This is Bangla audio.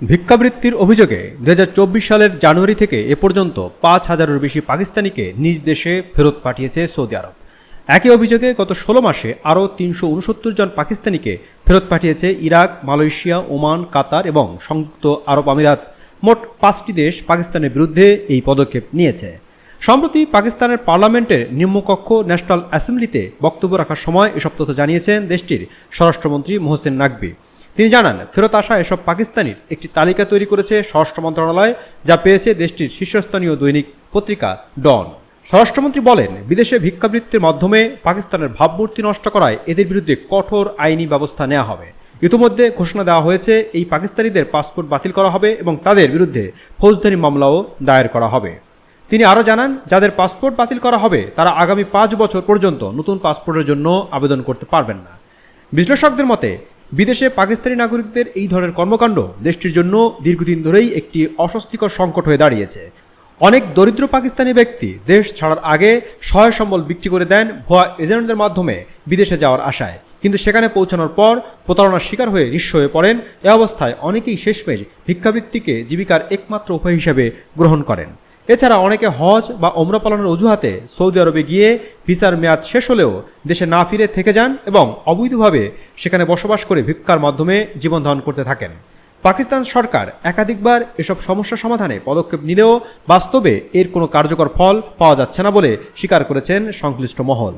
ভিক্ষাবৃত্তির অভিযোগে দু হাজার চব্বিশ সালের জানুয়ারি থেকে এ পর্যন্ত পাঁচ হাজারের বেশি পাকিস্তানিকে নিজ দেশে ফেরত পাঠিয়েছে সৌদি আরব। একই অভিযোগে গত ষোলো মাসে আরও তিনশো উনসত্তর জন পাকিস্তানিকে ফেরত পাঠিয়েছে ইরাক, মালয়েশিয়া, ওমান, কাতার এবং সংযুক্ত আরব আমিরাত। মোট পাঁচটি দেশ পাকিস্তানের বিরুদ্ধে এই পদক্ষেপ নিয়েছে। সম্প্রতি পাকিস্তানের পার্লামেন্টের নিম্নকক্ষ ন্যাশনাল অ্যাসেম্বলিতে বক্তব্য রাখার সময় এসব তথ্য জানিয়েছেন দেশটির স্বরাষ্ট্রমন্ত্রী মোহসেন নাকবি তিনি জানান, ফেরত আসা এসব পাকিস্তানির একটি তালিকা তৈরি করেছে স্বরাষ্ট্র মন্ত্রণালয়, যা পেয়েছে দেশটির শীর্ষস্থানীয় দৈনিক পত্রিকা ডন। স্বরাষ্ট্রমন্ত্রী বলেন, বিদেশে ভিক্ষাবৃত্তির মাধ্যমে পাকিস্তানের ভাবমূর্তি নষ্ট করায় এদের বিরুদ্ধে কঠোর আইনি ব্যবস্থা নেওয়া হবে। ইতিমধ্যে ঘোষণা দেওয়া হয়েছে, এই পাকিস্তানিদের পাসপোর্ট বাতিল করা হবে এবং তাদের বিরুদ্ধে ফৌজদারি মামলাও দায়ের করা হবে। তিনি আরও জানান, যাদের পাসপোর্ট বাতিল করা হবে, তারা আগামী পাঁচ বছর পর্যন্ত নতুন পাসপোর্টের জন্য আবেদন করতে পারবেন না। বিশ্লেষকদের মতে বিদেশে পাকিস্তানি নাগরিকদের এই ধরনের কর্মকাণ্ড দেশটির জন্য দীর্ঘদিন ধরেই একটি অস্বস্তিকর সংকট হয়ে দাঁড়িয়েছে। অনেক দরিদ্র পাকিস্তানি ব্যক্তি দেশ ছাড়ার আগে সহায় সম্বল বিক্রি করে দেন ভুয়া এজেন্টদের মাধ্যমে বিদেশে যাওয়ার আশায়। কিন্তু সেখানে পৌঁছানোর পর প্রতারণার শিকার হয়ে নিঃস্ব হয়ে পড়েন। এ অবস্থায় অনেকেই শেষমেশ ভিক্ষাবৃত্তিকে জীবিকার একমাত্র উপায় হিসেবে গ্রহণ করেন। এছাড়া অনেকে হজ বা ওমরা পালনের অজুহাতে সৌদি আরবে গিয়ে ভিসার মেয়াদ শেষ হলেও দেশে না ফিরে থেকে যান এবং অবৈধভাবে সেখানে বসবাস করে ভিক্ষার মাধ্যমে জীবন ধারণ করতে থাকেন। পাকিস্তান সরকার একাধিকবার এসব সমস্যা সমাধানে পদক্ষেপ নিলেও বাস্তবে এর কোনো কার্যকর ফল পাওয়া যাচ্ছে না বলে স্বীকার করেছেন সংশ্লিষ্ট মহল।